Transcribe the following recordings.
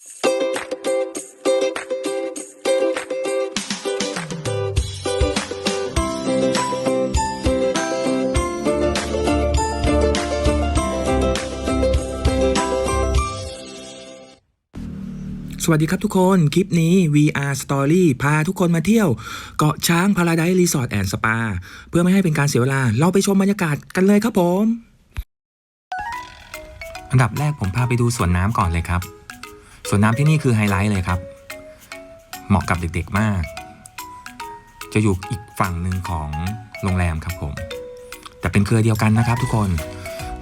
สวัสดีครับทุกคน คลิปนี้ VR Story พาทุกคนมาเที่ยวเกาะช้างพาราได s ์รีสอร์ทแอนด์สปาเพื่อไม่ให้เป็นการเสียเวลา เราไปชมบรรยากาศกันเลยครับผม อันดับแรกผมพาไปดูสวนน้ำก่อนเลยครับ สวนน้ำที่นี่คือไฮไลท์เลยครับ เหมาะกับเด็กๆมาก จะอยู่อีกฝั่งหนึ่งของโรงแรมครับผม แต่เป็นเครือเดียวกันนะครับทุกคน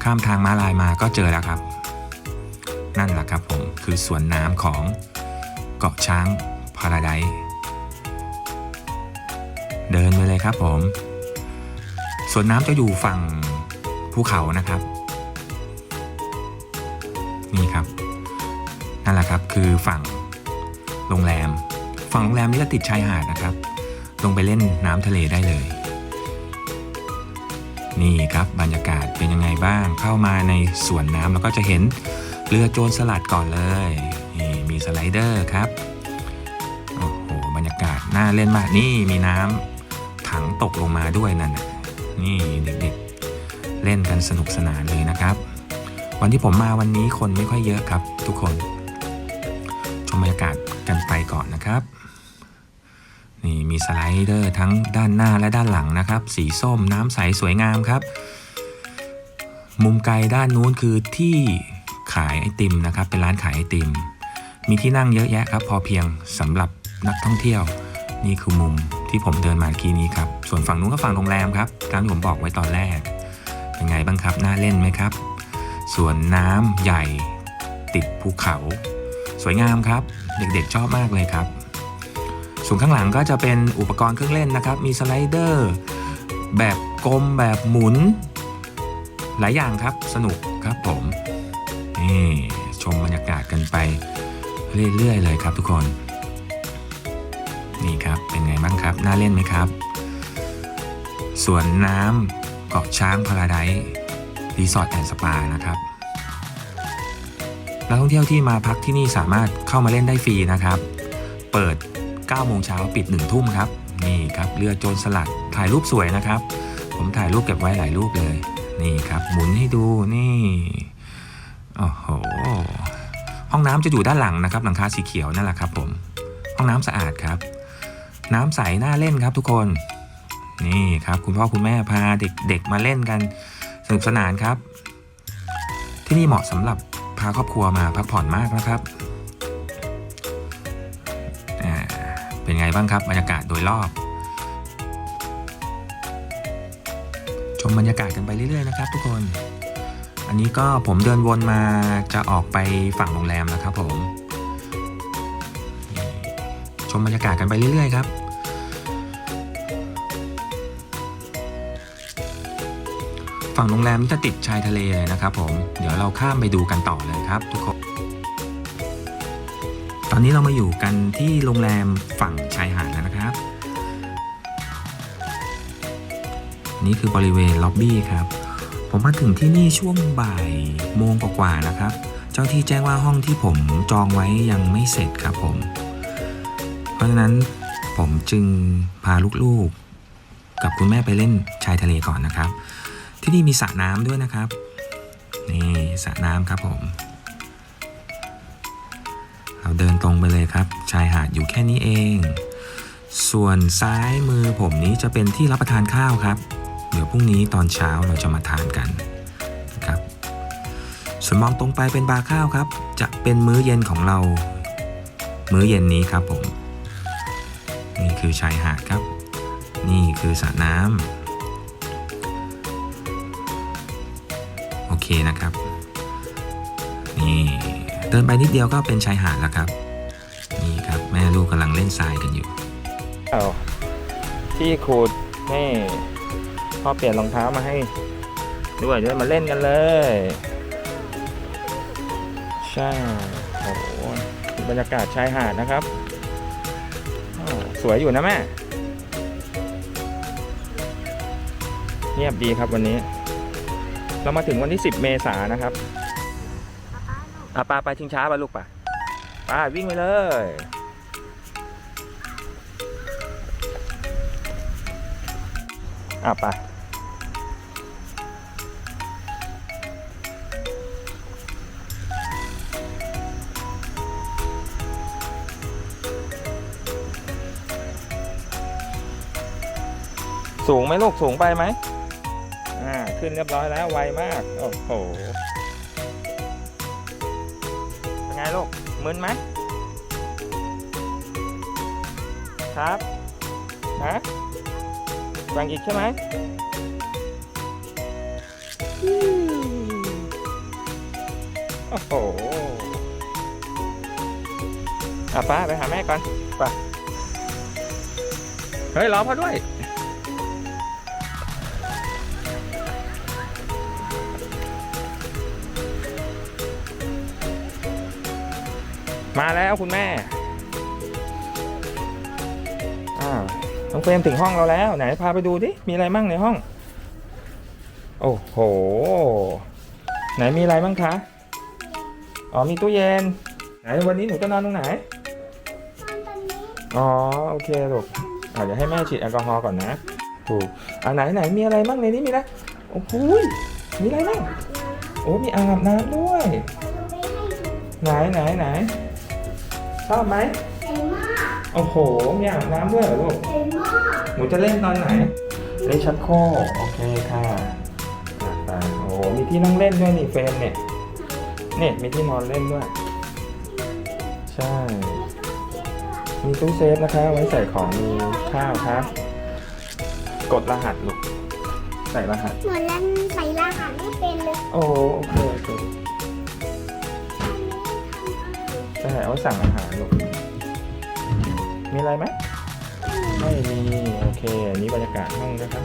ข้ามทางม้าลายมาก็เจอแล้วครับ นั่นแหละครับผมคือสวนน้ำของเกาะช้างพาราไดซ์เดินไปเลยครับผมสวนน้ำจะอยู่ฝั่งภูเขานะครับ นั่นแหละครับคือฝั่งโรงแรม ฝั่งโรงแรมนี่จะติดชายหาดนะครับ ลงไปเล่นน้ำทะเลได้เลย นี่ครับบรรยากาศเป็นยังไงบ้างเข้ามาในสวนน้ำแล้วก็จะเห็นเรือโจรสลัดก่อนเลยนี่มีสไลเดอร์ครับโอ้โหบรรยากาศน่าเล่นมากนี่มีน้ำถังตกลงมาด้วยนั่นนะนี่เด็กๆ เล่นกันสนุกสนานเลยนะครับ วันที่ผมมาวันนี้คนไม่ค่อยเยอะครับทุกคน มบรรยากาศกันไปก่อนนะครับ นี่มีสไลเดอร์ทั้งด้านหน้าและด้านหลังนะครับ สีส้มน้ำใสสวยงามครับ มุมไกลด้านนู้นคือที่ขายไอติมนะครับ เป็นร้านขายไอติม มีที่นั่งเยอะแยะครับ พอเพียงสำหรับนักท่องเที่ยว นี่คือมุมที่ผมเดินมาเมื่อกี้นี้ครับ ส่วนฝั่งนู้นก็ฝั่งโรงแรมครับตามที่ผมบอกไว้ตอนแรกเป็นไงบ้างครับน่าเล่นไหมครับ ส่วนน้ำใหญ่ติดภูเขา สวยงามครับ เด็กๆชอบมากเลยครับ ส่วนข้างหลังก็จะเป็นอุปกรณ์เครื่องเล่นนะครับ มีสไลเดอร์แบบกลมแบบหมุน หลายอย่างครับสนุกครับผมนี่ชมบรรยากาศกันไปเรื่อยๆเลยครับทุกคน นี่ครับเป็นไงบ้างครับ น่าเล่นไหมครับสวนน้ำเกาะช้างพาราไดซ์รีสอร์ทแอนด์สปานะครับ นักท่องเที่ยวที่มาพักที่นี่สามารถเข้ามาเล่นได้ฟรีนะครับ เปิด 9 โมงเช้าปิด 1 ทุ่มครับ นี่ครับเรือโจรสลัดถ่ายรูปสวยนะครับ ผมถ่ายรูปเก็บไว้หลายรูปเลย นี่ครับ หมุนให้ดูนี่โอ้โหห้องน้ำจะอยู่ด้านหลังนะครับ หลังคาสีเขียวนั่นแหละครับ ผม ห้องน้ำสะอาดครับ น้ำใสน่าเล่นครับทุกคนนี่ครับคุณพ่อคุณแม่พาเด็กๆมาเล่นกันสนุกสนานครับ ที่นี่เหมาะสำหรับาครอบครัวมาพักผ่อนมากนะครับอ่าเป็นไงบ้างครับบรรยากาศโดยรอบ ชมบรรยากาศกันไปเรื่อยๆนะครับทุกคน อันนี้ก็ผมเดินวนมาจะออกไปฝั่งโรงแรมแล้วครับผม ชมบรรยากาศกันไปเรื่อยๆครับ ฝั่งโรงแรมจะติดชายทะเลเลยนะครับผม เดี๋ยวเราข้ามไปดูกันต่อเลยครับ ทุกคน ตอนนี้เรามาอยู่กันที่โรงแรมฝั่งชายหาดแล้วนะครับ นี่คือบริเวณล็อบบี้ครับ ผมมาถึงที่นี่ช่วงบ่ายโมงกว่าๆนะครับ เจ้าที่แจ้งว่าห้องที่ผมจองไว้ยังไม่เสร็จครับผม เพราะฉะนั้นผมจึงพาลูกๆ กับคุณแม่ไปเล่นชายทะเลก่อนนะครับ ที่นี่มีสระน้ำด้วยนะครับ นี่สระน้ำครับผม เราเดินตรงไปเลยครับ ชายหาดอยู่แค่นี้เอง ส่วนซ้ายมือผมนี้จะเป็นที่รับประทานข้าวครับ เดี๋ยวพรุ่งนี้ตอนเช้าเราจะมาทานกันนะครับ ส่วนมองตรงไปเป็นบาร์ข้าวครับ จะเป็นมื้อเย็นของเรา มื้อเย็นนี้ครับผม นี่คือชายหาดครับ นี่คือสระน้ำ เคนะครับ นี่เดินไปนิดเดียวก็เป็นชายหาดแล้วครับ นี่ครับแม่ลูกกำลังเล่นทรายกันอยู่เอาที่ขูดนี่พ่อเปลี่ยนรองเท้ามาให้ด้วยเดี๋ยมาเล่นกันเลย ใช่โอ้บรรยากาศชายหาดนะครับ สวยอยู่นะแม่ เงียบดีครับวันนี้ เรามาถึงวันที่ 10 เมษายนนะครับอาปาไปชิงช้าปะลูกปะไปวิ่งไปเลย อะไปสูงไหมลูกสูงไปไหม ขึ้นเรียบร้อยแล้วไวมาก โอ้โห เป็นไงลูกมึนไหมครับฮะแกว่งอีกใช่ไหมโอ้โหอะป้าไปหาแม่ก่อนไปเฮ้ยรอพ่อด้วย มาแล้วคุณแม่อ่าวน้องเฟรมถึงห้องเราแล้วไหนพาไปดูดิมีอะไรมั่งในห้อง โอ้โห ไหนมีอะไรบ้างคะอ๋อมีตู้เย็น ไหนวันนี้หนูจะนอนตรงไหนอ๋อโอเคลูกอ่าเดี๋ยวให้แม่ฉีดแอลกอฮอล์ก่อนนะถูกอ่าไหนไหนมีอะไรบ้างในนี้มีอะไรโอ้โหยมีอะไรบ้างโอ้มีอ่างอาบน้ำด้วย ไหนไหนไหน ชอบไหมโอ้โหมีอ่างอาบน้ำด้วยเหรอลูกหนูจะเล่นตอนไหน เล่นชักโครกโอเคค่ะอะไปโอ้โหมีที่นั่งเล่นด้วยนี่เฟรมเนี่ยนี่มีที่นอนเล่นด้วย ใช่ มีตู้เซฟนะคะ ไว้ใส่ของมีข้าวครับ กดรหัสลูก ใส่รหัสเหมือนเล่นใส่รหัสไม่เป็นเลย โอ้โหโอเค อเคใช่เอาไว้สั่งอาหารลูกมีอะไรไหมไม่มีโอเคอันนี้บรรยากาศห้องนะครับ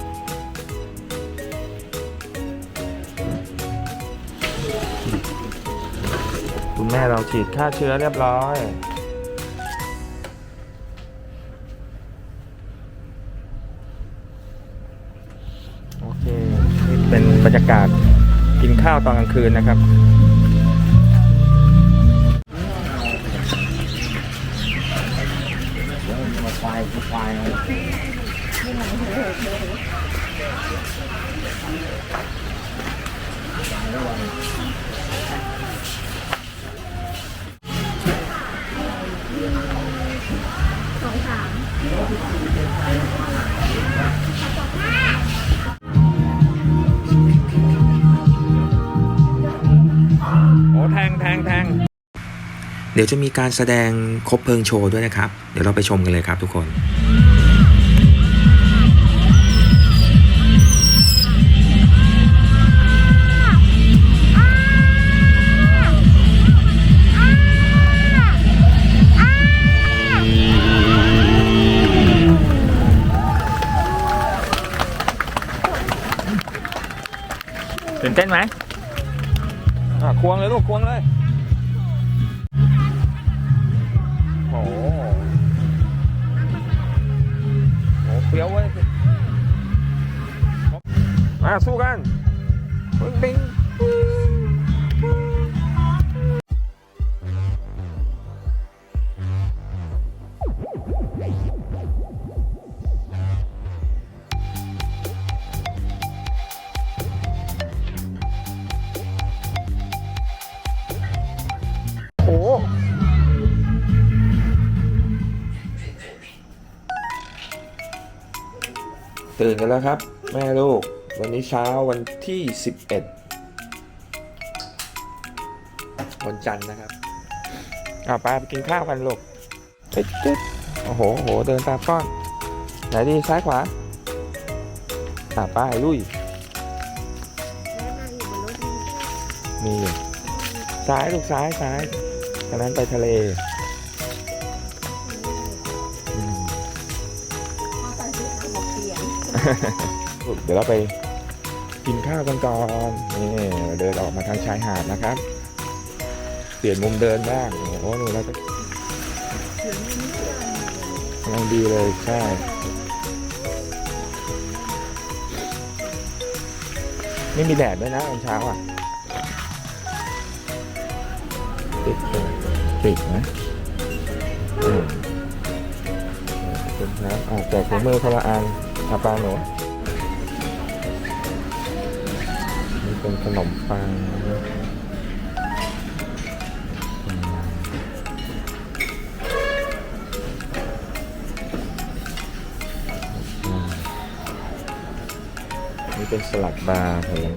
คุณแม่เราฉีดฆ่าเชื้อเรียบร้อยโอเคนี่เป็นบรรยากาศกินข้าวตอนกลางคืนนะครับ โเดี๋ยวจะมีการแสดงครบเพลิงโชว์ด้วยนะครับ เดี๋ยวเราไปชมกันเลยครับทุกคนตื่นเต้นไหมควงเลยลูกควงเลย เปรี้ยวเว้ยมาสู้กัน ปึ้งปิ้ง ตื่นกันแล้วครับ แม่ลูก วันนี้เช้าวันที่ 11 วันจันทร์นะครับอาไปไปกินข้าวกันลูกตึ๊ดตึ๊ดโอ้โหโอ้โห เดินตามก้อน ไหนดีซ้ายขวาอ่าไปลุย มี ซ้ายลูกซ้ายซ้ายทางนั้นไปทะเล เดี๋ยวเราไปกินข้าวกันก่อนนี่เดินออกมาทางชายหาดนะครับ เปลี่ยนมุมเดินบ้างโอ้โหหนูแล้วก็กำลังดีเลยใช่ไม่มีแดดด้วยนะตอนเช้าอะติดเลยตริกนะอืมขอบคุณครับอ่าแจกถุงมือคนละอัน อาปาหนูนี่เป็นขนมปังนี่เป็นสลัดบาร์ผลไม้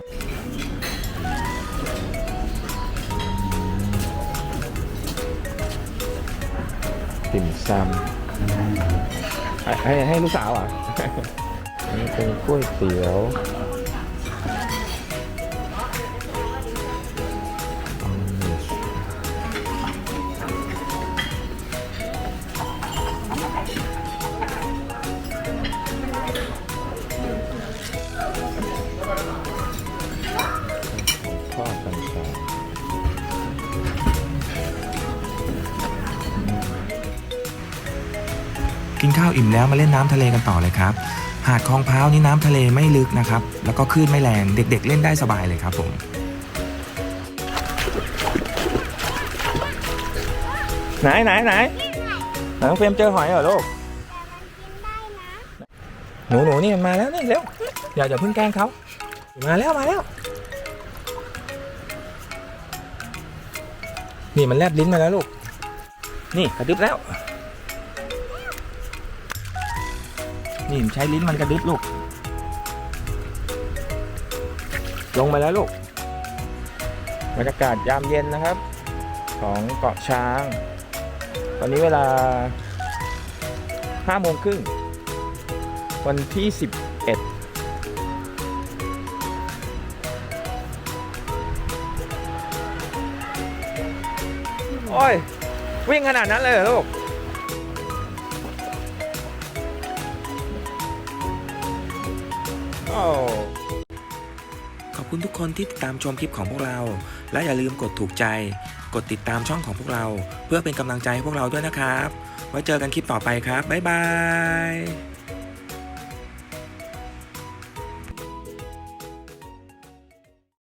ติ่มซำให้ให้ลูกสาวเหรอะ นี่เป็นก๋วยเตี๋ยวอืมของทอดต่างกินข้าวอิ่มแล้วมาเล่นน้ำทะเลกันต่อเลยครับ หาดคลองพร้าวนี่น้ำทะเลไม่ลึกนะครับ แล้วก็คลื่นไม่แรงเด็ก ๆ เล่นได้สบายเลยครับผมไหนไหนไหนน้องเฟรมเจอหอยเหรอลูกหนูหนูนี่มันมาแล้วนี่เร็วอย่าอย่าเพิ่งแกล้งเขามาแล้วมาแล้ว นี่มันแลบลิ้นมาแล้วลูก นี่กระดึบแล้ว นี่ใช้ลิ้นมันกระดึ๊บลูก ลงมาแล้วลูกบรรยากาศยามเย็นนะครับ ของเกาะช้าง ตอนนี้เวลา5โมงครึ่ง วันที่ 11โอ้ยวิ่งขนาดนั้นเลยเหรอลูก คุณทุกคนที่ติดตามชมคลิปของพวกเรา และอย่าลืมกดถูกใจ กดติดตามช่องของพวกเรา เพื่อเป็นกำลังใจให้พวกเราด้วยนะครับ ไว้เจอกันคลิปต่อไปครับ บ๊ายบาย